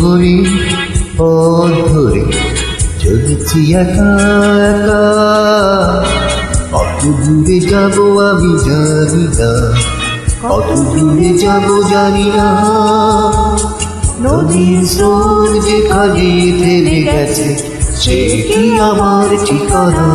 ধরে পথ ধরে চলেছি একা একা। কত দূরে যাব আমি জানি না কত দূরে যাব জানি না। নদীর স্রোত যেখানে থেমে গেছে, সে কি আমার ঠিকানা?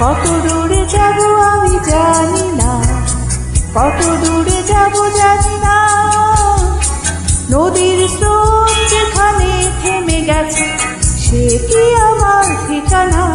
কত দূরে যাব আমি জানি না, কত দূরে যাব জানি না। নদীর স্রোত যেখানে থেমে গেছে, সে কি আমার ঠিকানা?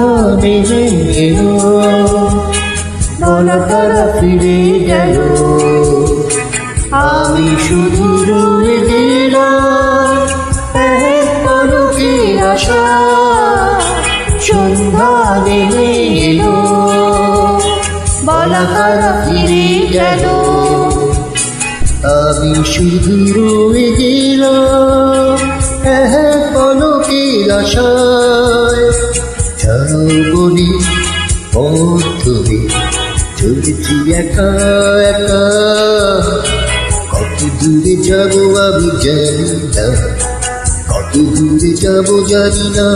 সন্ধ্যা নেমে তারা ফিরে গেল আমি শুধু রয়ে গেলাম এক আশা সন্ধ্যা নেমে এলো বলা তারা ফিরে গেল আমি শুধু রয়ে এক পলকের আশায় ধরে চলেছি একা একা। কত দূরে যাব আমি জানি না, কত দূরে যাব জানি না।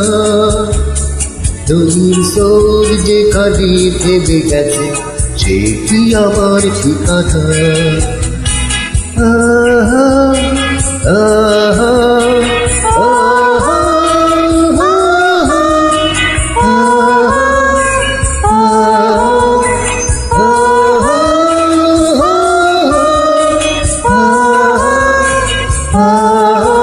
নদীর সোর যেখানে থেমে গেছে, সে কি আমার ঠিকানা? আহা। আহা